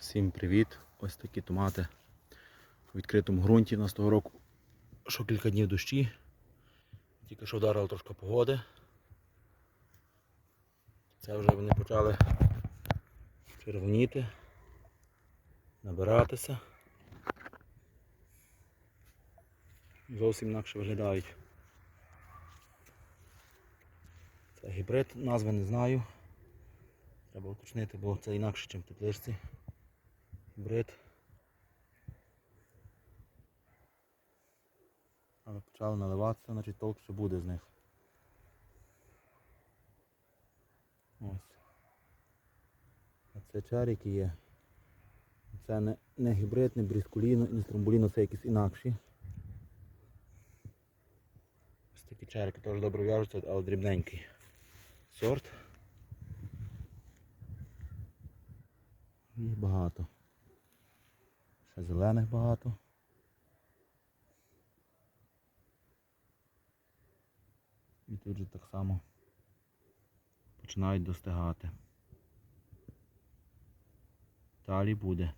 Всім привіт! Ось такі томати у відкритому ґрунті. У нас того року що кілька днів дощі. Тільки що вдарило трошки погоди. Це вже вони почали червоніти, набиратися. Зовсім інакше виглядають. Це гібрид, назви не знаю. Треба уточнити, бо це інакше, ніж в тепличці. Гібрид. Але почали наливатися, значить толк ще буде з них. Ось. А це чарики є. Це не, не гібрид, не бріскуліно, не стромбуліно, це якісь інакші. Ось такі чарики теж добре в'яжуться, але дрібненький сорт. Їх багато. Зелених багато. І тут же так само починають достигати. Далі буде.